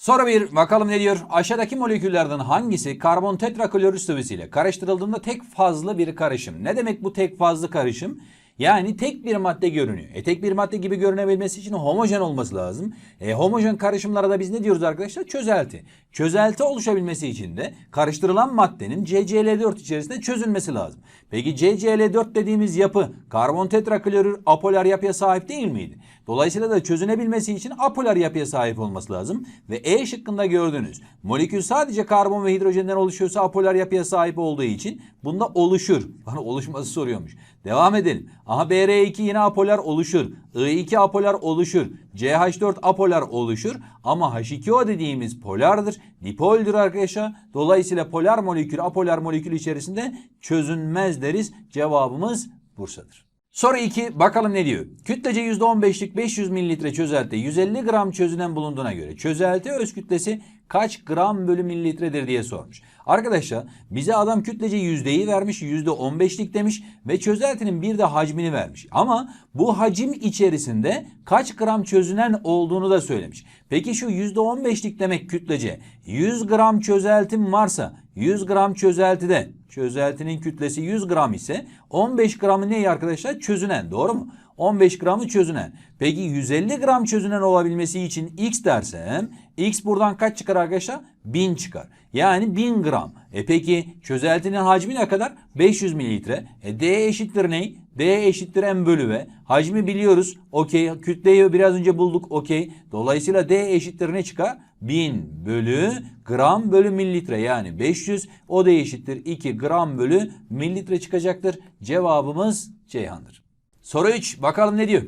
Soru 1 bakalım ne diyor? Aşağıdaki moleküllerden hangisi karbon tetraklorür sıvısıyla karıştırıldığında tek fazlı bir karışım? Ne demek bu tek fazlı karışım? Yani tek bir madde görünüyor. E tek bir madde gibi görünebilmesi için homojen olması lazım. E homojen karışımlara da biz ne diyoruz arkadaşlar? Çözelti. Çözelti oluşabilmesi için de karıştırılan maddenin CCl4 içerisinde çözülmesi lazım. Peki CCl4 dediğimiz yapı karbon tetraklorür apolar yapıya sahip değil miydi? Dolayısıyla da çözünebilmesi için apolar yapıya sahip olması lazım. Ve E şıkkında gördüğünüz molekül sadece karbon ve hidrojenden oluşuyorsa apolar yapıya sahip olduğu için bunda oluşur. Bana oluşması soruyormuş. Devam edelim. Aha BR2 yine apolar oluşur. I2 apolar oluşur. CH4 apolar oluşur. Ama H2O dediğimiz polardır. Dipoldür arkadaşlar. Dolayısıyla polar molekül apolar molekül içerisinde çözünmez deriz. Cevabımız Bursa'dır. Soru 2 bakalım ne diyor? Kütlece %15'lik 500 mililitre çözelti 150 gram çözünen bulunduğuna göre çözelti öz kütlesi kaç gram bölü mililitredir diye sormuş. Arkadaşlar bize adam kütlece yüzdeyi vermiş %15'lik demiş ve çözeltinin bir de hacmini vermiş. Ama bu hacim içerisinde kaç gram çözünen olduğunu da söylemiş. Peki şu %15'lik demek kütlece 100 gram çözeltim varsa 100 gram çözeltide çözeltinin kütlesi 100 gram ise 15 gramı ne arkadaşlar? Çözünen doğru mu? 15 gramı çözünen. Peki 150 gram çözünen olabilmesi için x dersem x buradan kaç çıkar arkadaşlar? 1000 çıkar. Yani 1000 gram. E peki çözeltinin hacmi ne kadar? 500 mililitre. E D eşittir ne? D eşittir M bölü V. Hacmi biliyoruz. Okey. Kütleyi biraz önce bulduk. Okey. Dolayısıyla D eşittir ne çıkar? 1000 bölü gram bölü mililitre yani 500 o da eşittir 2 gram bölü mililitre çıkacaktır. Cevabımız Ceyhan'dır. Soru 3 bakalım ne diyor?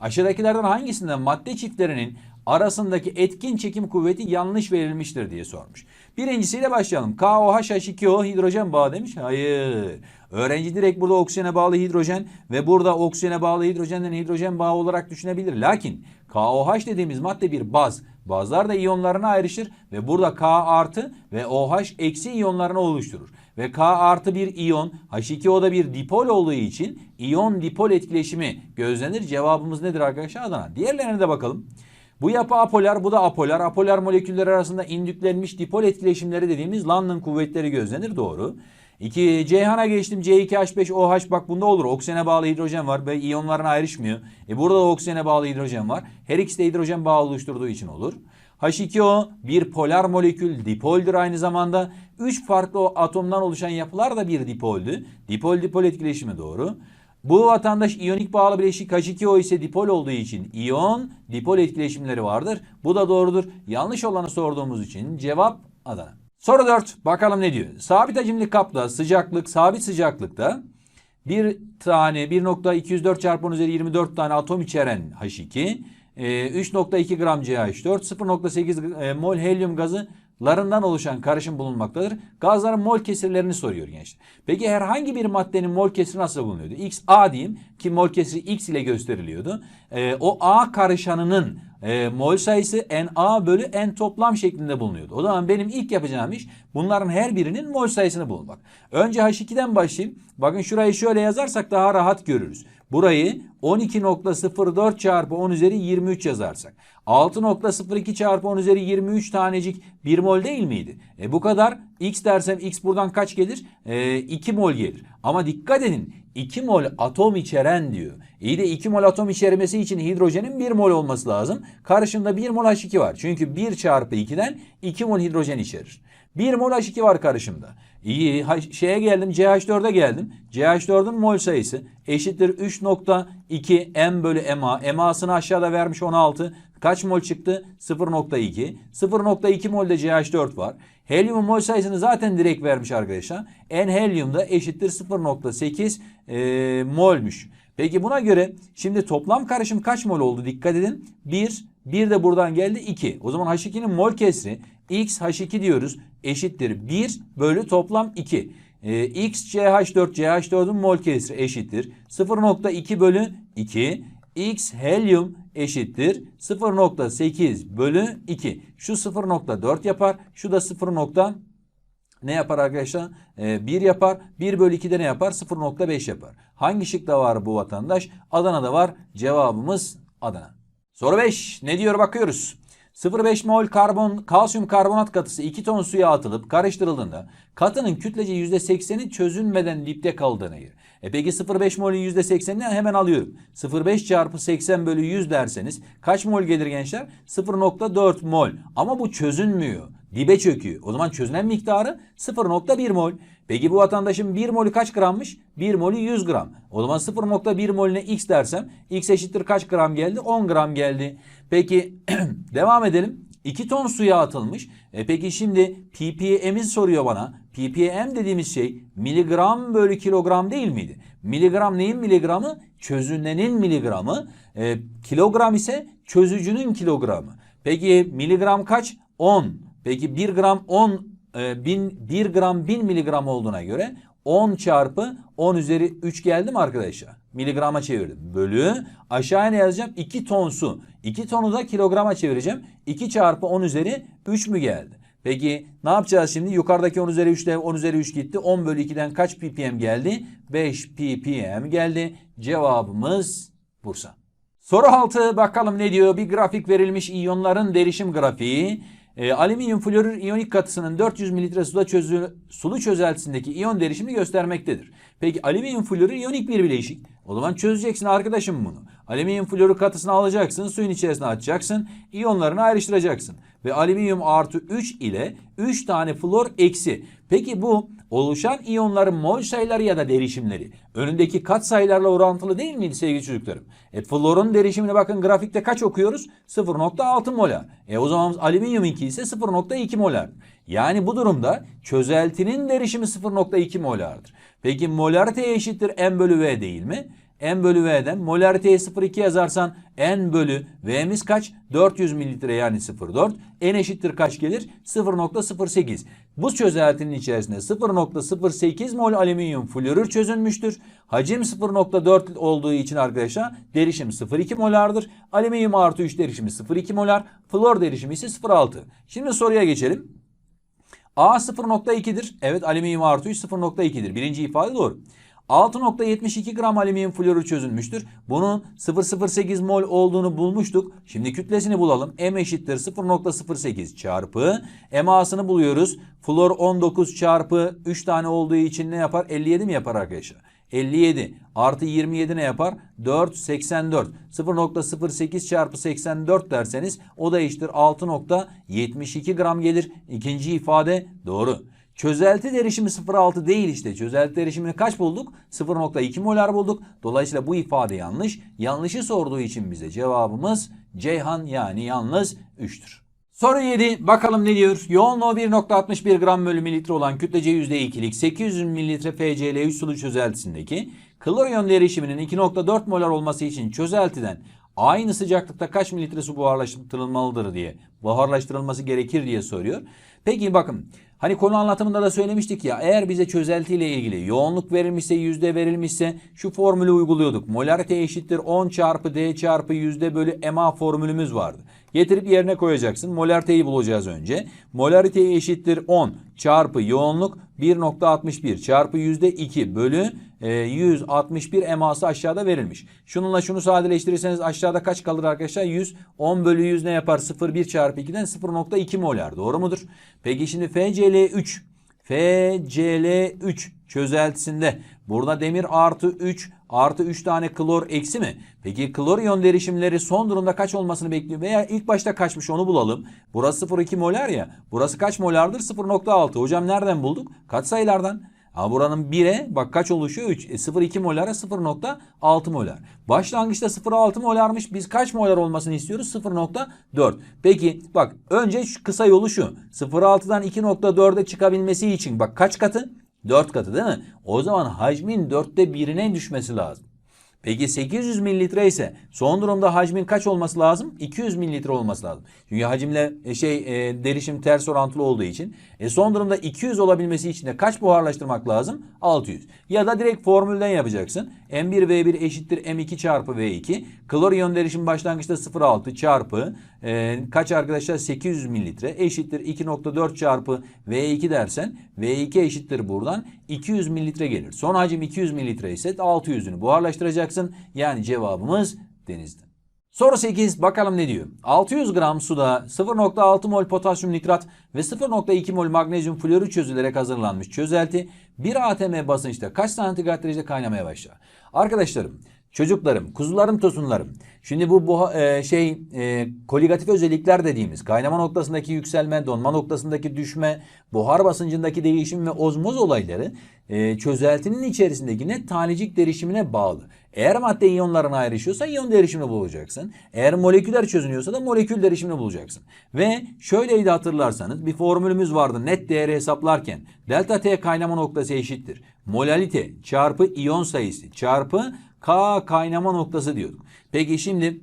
Aşağıdakilerden hangisinde madde çiftlerinin arasındaki etkin çekim kuvveti yanlış verilmiştir diye sormuş. Birincisiyle başlayalım. KOH-H2O hidrojen bağı demiş. Hayır. Öğrenci direkt burada oksijene bağlı hidrojen ve burada oksijene bağlı hidrojenden hidrojen bağı olarak düşünebilir. Lakin KOH dediğimiz madde bir baz. Bazlar da iyonlarına ayrışır ve burada K artı ve OH eksi iyonlarını oluşturur. Ve K artı bir iyon H2O'da bir dipol olduğu için iyon dipol etkileşimi gözlenir. Cevabımız nedir arkadaşlar? Adana. Diğerlerine de bakalım. Bu yapı apolar, bu da apolar. Apolar moleküller arasında indüklenmiş dipol etkileşimleri dediğimiz London kuvvetleri gözlenir. Doğru. 2 Ceyhan'a geçtim. C2H5OH bak bunda olur. Oksijene bağlı hidrojen var ve iyonlarına ayrışmıyor. E burada da oksijene bağlı hidrojen var. Her ikisi de hidrojen bağı oluşturduğu için olur. H2O bir polar molekül dipoldür aynı zamanda. 3 farklı atomdan oluşan yapılar da bir dipoldü. Dipol dipol etkileşimi doğru. Bu vatandaş iyonik bağlı bileşik H2O ise dipol olduğu için iyon dipol etkileşimleri vardır. Bu da doğrudur. Yanlış olanı sorduğumuz için cevap Adana. Soru 4. Bakalım ne diyor? Sabit hacimli kapta sıcaklık sabit sıcaklıkta bir tane 1.204 çarpı 10 üzeri 24 tane atom içeren H2 e, 3.2 gram CH4 0.8 e, mol helyum gazı larından oluşan karışım bulunmaktadır. Gazların mol kesirlerini soruyor gençler. Peki herhangi bir maddenin mol kesiri nasıl bulunuyordu? X A diyeyim ki mol kesiri X ile gösteriliyordu. Ee, o A karışanının e, mol sayısı Na bölü N toplam şeklinde bulunuyordu. O zaman benim ilk yapacağım iş bunların her birinin mol sayısını bulmak. Önce H2'den başlayayım. Bakın şurayı şöyle yazarsak daha rahat görürüz. Burayı 12.04 çarpı 10 üzeri 23 yazarsak 6.02 çarpı 10 üzeri 23 tanecik 1 mol değil miydi? E bu kadar x dersem x buradan kaç gelir? E, 2 mol gelir. Ama dikkat edin 2 mol atom içeren diyor. İyi de 2 mol atom içermesi için hidrojenin 1 mol olması lazım. Karşımda 1 mol H2 var. Çünkü 1 çarpı 2'den 2 mol hidrojen içerir. 1 mol H2 var karşımda. İyi şeye geldim CH4'e geldim. CH4'ün mol sayısı eşittir 3.2 M bölü MA. MA'sını aşağıda vermiş 16. Kaç mol çıktı? 0.2. 0.2 molde CH4 var. Helyumun mol sayısını zaten direkt vermiş arkadaşlar. N helyum da eşittir 0.8 e, molmuş. Peki buna göre şimdi toplam karışım kaç mol oldu? Dikkat edin. 1, 1 de buradan geldi 2. O zaman H2'nin mol kesri X H2 diyoruz eşittir 1 bölü toplam 2. Ee, X CH4 CH4'ün mol kesri eşittir 0.2 bölü 2. X helyum eşittir 0.8 bölü 2. Şu 0.4 yapar. Şu da 0. Ne yapar arkadaşlar? Ee, 1 yapar. 1 bölü 2'de ne yapar? 0.5 yapar. Hangi şıkta var bu vatandaş? Adana'da var. Cevabımız Adana. Soru 5. Ne diyor bakıyoruz. 0,5 mol karbon, kalsiyum karbonat katısı 2 ton suya atılıp karıştırıldığında katının kütlece %80'i çözünmeden dipte kaldığına göre. E peki 0,5 molün %80'ini hemen alıyorum. 0,5 çarpı 80 bölü 100 derseniz kaç mol gelir gençler? 0,4 mol. Ama bu çözünmüyor. Dibe çöküyor. O zaman çözünen miktarı 0,1 mol. Peki bu vatandaşın 1 molü kaç grammış? 1 molü 100 gram. O zaman 0,1 molüne x dersem x eşittir kaç gram geldi? 10 gram geldi. Peki devam edelim. 2 ton suya atılmış. E peki şimdi ppm'i soruyor bana. ppm dediğimiz şey miligram bölü kilogram değil miydi? Miligram neyin miligramı? Çözünenin miligramı. E, kilogram ise çözücünün kilogramı. Peki miligram kaç? 10. Peki 1 gram 10 e, bin, 1 gram 1000 miligram olduğuna göre 10 çarpı 10 üzeri 3 geldi mi arkadaşlar? Miligrama çevirdim. Bölü aşağıya ne yazacağım? 2 ton su. 2 tonu da kilograma çevireceğim. 2 çarpı 10 üzeri 3 mü geldi? Peki ne yapacağız şimdi? Yukarıdaki 10 üzeri 3 ile 10 üzeri 3 gitti. 10 bölü 2'den kaç ppm geldi? 5 ppm geldi. Cevabımız Bursa. Soru 6 bakalım ne diyor? Bir grafik verilmiş iyonların derişim grafiği. E, alüminyum florür iyonik katısının 400 mililitre suda çözü, sulu çözeltisindeki iyon derişimini göstermektedir. Peki alüminyum florür iyonik bir bileşik. O zaman çözeceksin arkadaşım bunu. Alüminyum florür katısını alacaksın, suyun içerisine atacaksın, iyonlarını ayrıştıracaksın. Ve alüminyum artı 3 ile 3 tane flor eksi. Peki bu oluşan iyonların mol sayıları ya da derişimleri önündeki kat sayılarla orantılı değil miydi sevgili çocuklarım? E florun derişimine bakın grafikte kaç okuyoruz? 0.6 molar. E o zaman alüminyuminki ise 0.2 molar. Yani bu durumda çözeltinin derişimi 0.2 molardır. Peki molarite eşittir m bölü v değil mi? N bölü v'den molariteyi 0,2 yazarsan n bölü v'miz kaç? 400 mililitre yani 0,4. n eşittir kaç gelir? 0,08. Bu çözeltinin içerisinde 0,08 mol alüminyum florür çözünmüştür. Hacim 0,4 olduğu için arkadaşlar derişim 0,2 molardır. Alüminyum artı 3 derişimi 0,2 molar. Flor derişimi ise 0,6. Şimdi soruya geçelim. A 0.2'dir. Evet alüminyum artı 3 0.2'dir. Birinci ifade doğru. 6.72 gram alüminyum florür çözülmüştür. Bunun 0.08 mol olduğunu bulmuştuk. Şimdi kütlesini bulalım. M eşittir 0.08 çarpı MA'sını buluyoruz. Flor 19 çarpı 3 tane olduğu için ne yapar? 57 mi yapar arkadaşlar? 57 artı 27 ne yapar? 4, 84. 0.08 çarpı 84 derseniz o da eşittir 6.72 gram gelir. İkinci ifade doğru. Çözelti derişimi 0.6 değil işte. Çözelti derişimini kaç bulduk? 0.2 molar bulduk. Dolayısıyla bu ifade yanlış. Yanlışı sorduğu için bize cevabımız Ceyhan yani yalnız 3'tür. Soru 7. Bakalım ne diyor? Yoğunluğu 1.61 gram bölü mililitre olan kütlece %2'lik 800 mililitre FCl3 sulu çözeltisindeki klor iyon derişiminin 2.4 molar olması için çözeltiden aynı sıcaklıkta kaç mililitre su buharlaştırılmalıdır diye buharlaştırılması gerekir diye soruyor. Peki bakın hani konu anlatımında da söylemiştik ya eğer bize çözelti ile ilgili yoğunluk verilmişse yüzde verilmişse şu formülü uyguluyorduk. Molarite eşittir 10 çarpı D çarpı yüzde bölü MA formülümüz vardı. Getirip yerine koyacaksın. Molariteyi bulacağız önce. Molarite eşittir 10 çarpı yoğunluk 1.61 çarpı yüzde 2 bölü e, 161 eması aşağıda verilmiş. Şununla şunu sadeleştirirseniz aşağıda kaç kalır arkadaşlar? 100. 10 bölü 100 ne yapar? 0,1 çarpı 2'den 0.2 molar. Doğru mudur? Peki şimdi FCl3 FCl3 çözeltisinde burada demir artı 3 artı 3 tane klor eksi mi? Peki klor iyon derişimleri son durumda kaç olmasını bekliyor? Veya ilk başta kaçmış onu bulalım. Burası 0,2 molar ya. Burası kaç molardır? 0,6. Hocam nereden bulduk? Kaç sayılardan? Ama buranın 1'e bak kaç oluşuyor? 3. E 0,2 molara 0,6 molar. Başlangıçta 0,6 molarmış. Biz kaç molar olmasını istiyoruz? 0,4. Peki bak önce şu kısa yolu şu. 0,6'dan 2,4'e çıkabilmesi için bak kaç katı? 4 katı değil mi? O zaman hacmin 4'te 1'ine düşmesi lazım. Peki 800 mililitre ise son durumda hacmin kaç olması lazım? 200 mililitre olması lazım. Çünkü hacimle e, şey e, derişim ters orantılı olduğu için. E, son durumda 200 olabilmesi için de kaç buharlaştırmak lazım? 600. Ya da direkt formülden yapacaksın. M1V1 eşittir M2 çarpı V2. Klor iyon derişim başlangıçta 0,6 çarpı e, kaç arkadaşlar 800 mililitre eşittir 2.4 çarpı V2 dersen V2 eşittir buradan 200 mililitre gelir. Son hacim 200 mililitre ise 600'ünü buharlaştıracaksın. Yani cevabımız denizde. Soru 8 bakalım ne diyor? 600 gram suda 0.6 mol potasyum nitrat ve 0.2 mol magnezyum florür çözülerek hazırlanmış çözelti 1 atm basınçta kaç santigrat derecede kaynamaya başlar? Arkadaşlarım, çocuklarım, kuzularım, tosunlarım. Şimdi bu, bu e, şey e, koligatif özellikler dediğimiz kaynama noktasındaki yükselme, donma noktasındaki düşme, buhar basıncındaki değişim ve ozmoz olayları e, çözeltinin içerisindeki net tanecik derişimine bağlı. Eğer madde iyonlarına ayrışıyorsa iyon derişimini bulacaksın. Eğer moleküler çözünüyorsa da molekül derişimini bulacaksın. Ve şöyleydi hatırlarsanız bir formülümüz vardı net değeri hesaplarken. Delta T kaynama noktası eşittir. Molalite çarpı iyon sayısı çarpı K kaynama noktası diyorduk. Peki şimdi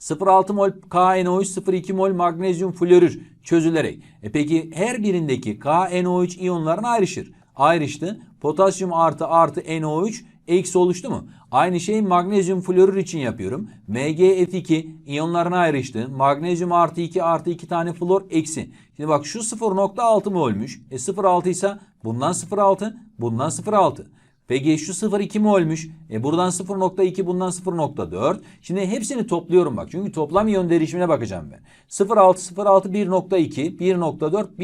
0,6 mol KNO3, 0,2 mol magnezyum florür çözülerek. E peki her birindeki KNO3 iyonlarına ayrışır. Ayrıştı. Potasyum artı artı NO3 eksi oluştu mu? Aynı şeyi magnezyum florür için yapıyorum. MgF2 iyonlarına ayrıştı. Magnezyum artı 2 artı 2 tane flor eksi. Şimdi bak şu 0.6 mı? E 0.6 ise bundan 0.6 bundan 0.6. Peki şu 0.2 mi olmuş? E buradan 0.2 bundan 0.4. Şimdi hepsini topluyorum bak. Çünkü toplam iyon derişimine bakacağım ben. 0.6 0.6 1.2 1.4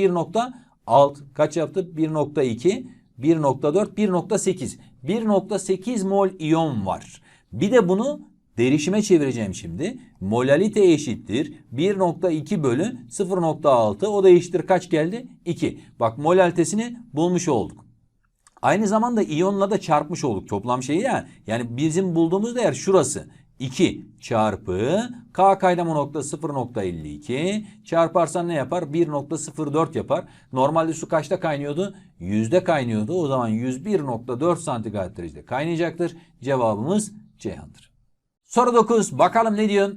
1.6 kaç yaptı? 1.2 1.4 1.8 1.8 mol iyon var. Bir de bunu derişime çevireceğim şimdi. Molalite eşittir 1.2 bölü 0.6 o da kaç geldi? 2. Bak molalitesini bulmuş olduk. Aynı zamanda iyonla da çarpmış olduk toplam şeyi ya. Yani bizim bulduğumuz değer şurası. 2 çarpı K kaynama noktası 0.52 çarparsan ne yapar? 1.04 yapar. Normalde su kaçta kaynıyordu? Yüzde kaynıyordu. O zaman 101.4 santigrat derecede kaynayacaktır. Cevabımız Ceyhan'dır. Soru 9 bakalım ne diyor?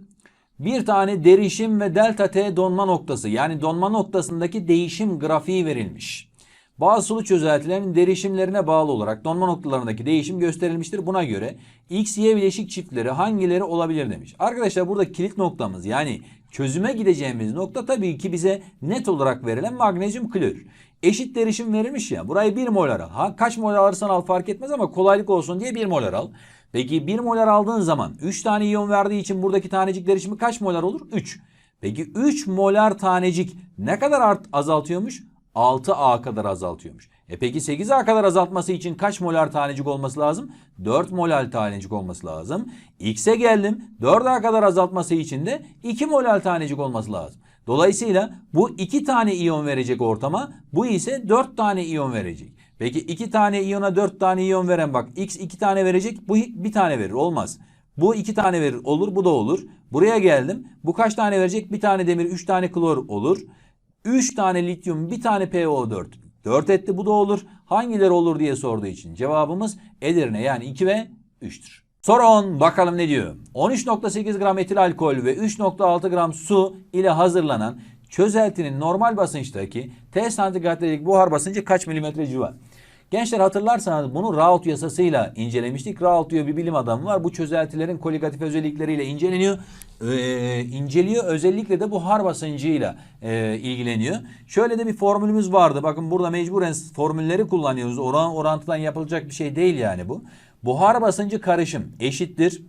Bir tane derişim ve delta T donma noktası yani donma noktasındaki değişim grafiği verilmiş. Bazı sulu çözeltilerin derişimlerine bağlı olarak donma noktalarındaki değişim gösterilmiştir. Buna göre X, Y bileşik çiftleri hangileri olabilir demiş. Arkadaşlar burada kilit noktamız yani çözüme gideceğimiz nokta tabii ki bize net olarak verilen magnezyum klorür. Eşit derişim verilmiş ya burayı 1 molar al. Ha, kaç molar alırsan al fark etmez ama kolaylık olsun diye 1 molar al. Peki 1 molar aldığın zaman 3 tane iyon verdiği için buradaki tanecik derişimi kaç molar olur? 3. Peki 3 molar tanecik ne kadar art azaltıyormuş? 6A kadar azaltıyormuş. E peki 8A kadar azaltması için kaç molar tanecik olması lazım? 4 molar tanecik olması lazım. X'e geldim. 4A kadar azaltması için de 2 molar tanecik olması lazım. Dolayısıyla bu 2 tane iyon verecek ortama. Bu ise 4 tane iyon verecek. Peki 2 tane iyona 4 tane iyon veren bak X 2 tane verecek bu bir tane verir olmaz. Bu 2 tane verir olur bu da olur. Buraya geldim. Bu kaç tane verecek? Bir tane demir 3 tane klor olur. 3 tane lityum bir tane PO4. 4 etti bu da olur. Hangileri olur diye sorduğu için cevabımız Edirne yani 2 ve 3'tür. Soru 10 bakalım ne diyor? 13.8 gram etil alkol ve 3.6 gram su ile hazırlanan çözeltinin normal basınçtaki T santigratrelik buhar basıncı kaç milimetre civar? Gençler hatırlarsanız bunu Raoult yasasıyla incelemiştik. Raoult diyor bir bilim adamı var. Bu çözeltilerin koligatif özellikleriyle inceleniyor. Ee, inceliyor. Özellikle de buhar basıncıyla e, ilgileniyor. Şöyle de bir formülümüz vardı. Bakın burada mecburen formülleri kullanıyoruz. Oran orantıdan yapılacak bir şey değil yani bu. Buhar basıncı karışım eşittir.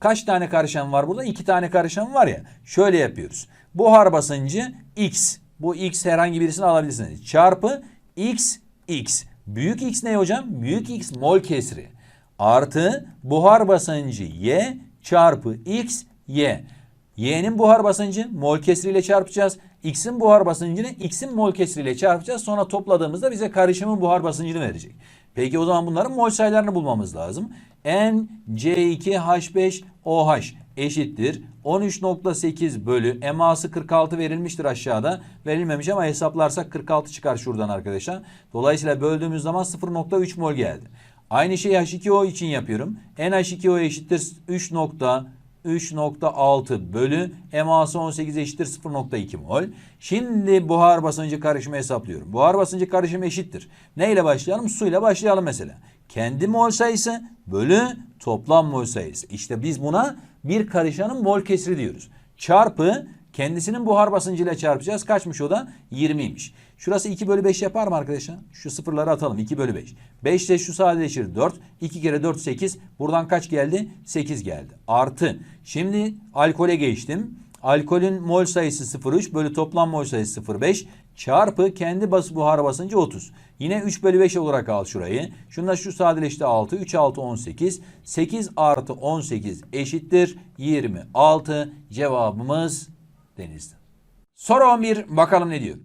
Kaç tane karışan var burada? İki tane karışan var ya. Şöyle yapıyoruz. Buhar basıncı X. Bu X herhangi birisini alabilirsiniz. Çarpı X X. Büyük X ne hocam? Büyük X mol kesri. Artı buhar basıncı Y çarpı X Y. Y'nin buhar basıncı mol kesriyle çarpacağız. X'in buhar basıncını X'in mol kesriyle çarpacağız. Sonra topladığımızda bize karışımın buhar basıncını verecek. Peki o zaman bunların mol sayılarını bulmamız lazım. N C2H5OH eşittir. 13.8 bölü eması 46 verilmiştir aşağıda. Verilmemiş ama hesaplarsak 46 çıkar şuradan arkadaşlar. Dolayısıyla böldüğümüz zaman 0.3 mol geldi. Aynı şeyi H2O için yapıyorum. NH2O eşittir 3.6 bölü eması 18 eşittir 0.2 mol. Şimdi buhar basıncı karışımı hesaplıyorum. Buhar basıncı karışımı eşittir. Ne ile başlayalım? Su ile başlayalım mesela. Kendi mol sayısı bölü toplam mol sayısı. İşte biz buna bir karışanın mol kesri diyoruz. Çarpı kendisinin buhar basıncıyla çarpacağız. Kaçmış o da? 20'ymiş. Şurası 2 bölü 5 yapar mı arkadaşlar? Şu sıfırları atalım. 2 bölü 5. 5 ile şu sadeleşir 4. 2 kere 4 8. Buradan kaç geldi? 8 geldi. Artı. Şimdi alkole geçtim. Alkolün mol sayısı 0,3 bölü toplam mol sayısı 0,5 çarpı kendi bas buhar basıncı 30. Yine 3 bölü 5 olarak al şurayı. Şunda şu sadeleşti 6. 3 6 18. 8 artı 18 eşittir 26. Cevabımız denizli. Soru 11 bakalım ne diyor.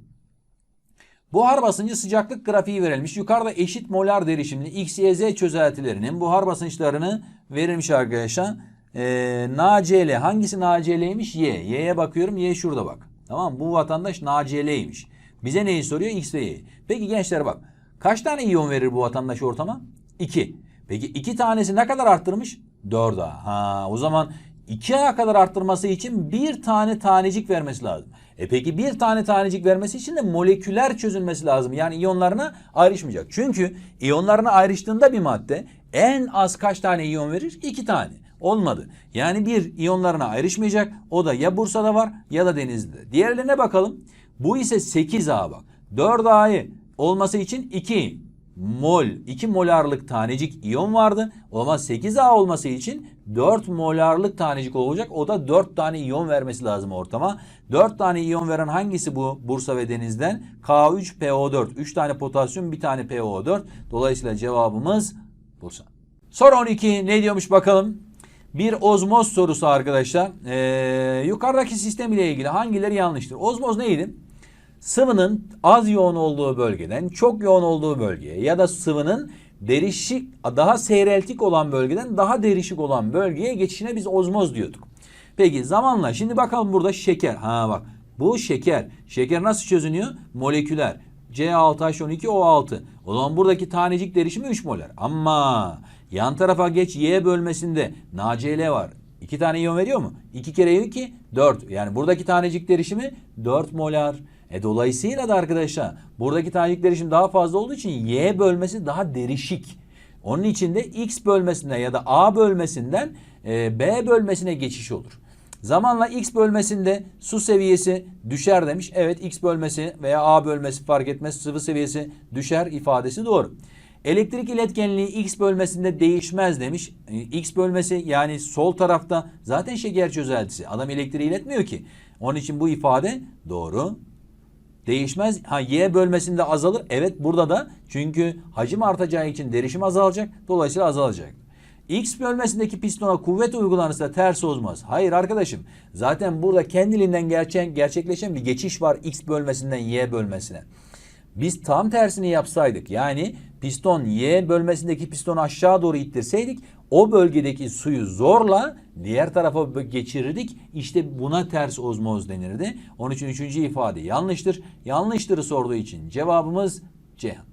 Buhar basıncı sıcaklık grafiği verilmiş. Yukarıda eşit molar derişimli X, Y, Z çözeltilerinin buhar basınçlarını verilmiş arkadaşlar. Ee, NaCl hangisi NaCl'ymiş? Y. Y'ye bakıyorum. Y şurada bak. Tamam? Bu vatandaş NaCl'ymiş. Bize neyi soruyor? X ve Y. Peki gençler bak. Kaç tane iyon verir bu vatandaş ortama? 2. Peki 2 tanesi ne kadar arttırmış? 4'a. Ha, o zaman 2'ye kadar arttırması için bir tane tanecik vermesi lazım. E peki bir tane tanecik vermesi için de moleküler çözülmesi lazım. Yani iyonlarına ayrışmayacak. Çünkü iyonlarına ayrıştığında bir madde en az kaç tane iyon verir? 2 tane. Olmadı. Yani bir iyonlarına ayrışmayacak. O da ya Bursa'da var ya da Denizli'de. Diğerlerine bakalım. Bu ise 8A bak. 4A'yı olması için 2 mol 2 molarlık tanecik iyon vardı. O zaman 8A olması için 4 molarlık tanecik olacak. O da 4 tane iyon vermesi lazım ortama. 4 tane iyon veren hangisi bu Bursa ve Deniz'den? K3PO4. 3 tane potasyum, bir tane PO4. Dolayısıyla cevabımız Bursa. Soru 12 ne diyormuş bakalım. Bir ozmoz sorusu arkadaşlar. Ee, yukarıdaki sistem ile ilgili hangileri yanlıştır? Ozmoz neydi? Sıvının az yoğun olduğu bölgeden çok yoğun olduğu bölgeye ya da sıvının derişik daha seyreltik olan bölgeden daha derişik olan bölgeye geçişine biz ozmoz diyorduk. Peki zamanla şimdi bakalım burada şeker. Ha bak bu şeker. Şeker nasıl çözünüyor? Moleküler. C6H12O6. O zaman buradaki tanecik derişimi 3 molar. Ama yan tarafa geç Y bölmesinde NaCl var. 2 tane iyon veriyor mu? 2 kere 2 4. Yani buradaki tanecik derişimi 4 molar. E dolayısıyla da arkadaşlar buradaki tanecik derişim daha fazla olduğu için Y bölmesi daha derişik. Onun için de X bölmesinden ya da A bölmesinden e, B bölmesine geçiş olur. Zamanla X bölmesinde su seviyesi düşer demiş. Evet X bölmesi veya A bölmesi fark etmez sıvı seviyesi düşer ifadesi doğru. Elektrik iletkenliği X bölmesinde değişmez demiş. E, X bölmesi yani sol tarafta zaten şeker çözeltisi. Adam elektriği iletmiyor ki. Onun için bu ifade doğru. Değişmez. Ha Y bölmesinde azalır. Evet burada da çünkü hacim artacağı için derişim azalacak. Dolayısıyla azalacak. X bölmesindeki pistona kuvvet uygulanırsa ters olmaz. Hayır arkadaşım. Zaten burada kendiliğinden gerçek, gerçekleşen bir geçiş var X bölmesinden Y bölmesine. Biz tam tersini yapsaydık yani piston Y bölmesindeki pistonu aşağı doğru ittirseydik o bölgedeki suyu zorla diğer tarafa geçirirdik. İşte buna ters ozmoz denirdi. Onun için üçüncü ifade yanlıştır. Yanlıştırı sorduğu için cevabımız Ceyhan.